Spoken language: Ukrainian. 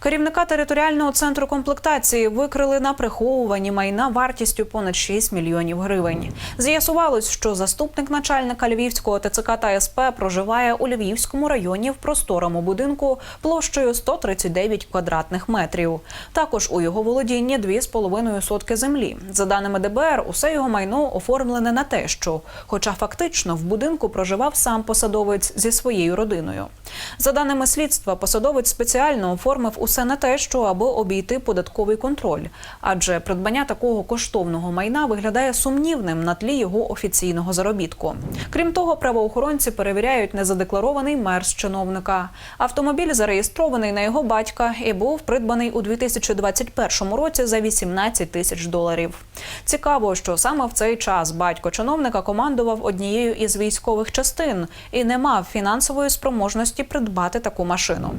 Керівника територіального центру комплектації викрили на приховуванні майна вартістю понад 6 мільйонів гривень. З'ясувалось, що заступник начальника Львівського ТЦК та СП проживає у Львівському районі в просторому будинку площею 139 квадратних метрів. Також у його володінні 2,5 сотки землі. За даними ДБР, усе його майно оформлене на те, що, хоча фактично в будинку проживав сам посадовець зі своєю родиною. За даними слідства, посадовець спеціально оформив усе на те, що аби обійти податковий контроль, адже придбання такого коштовного майна виглядає сумнівним на тлі його офіційного заробітку. Крім того, правоохоронці перевіряють незадекларований мерз чиновника. Автомобіль зареєстрований на його батька і був придбаний у 2021 році за 18 тисяч доларів. Цікаво, що саме в цей час батько чиновника командував однією із військових частин і не мав фінансової спроможності придбати таку машину.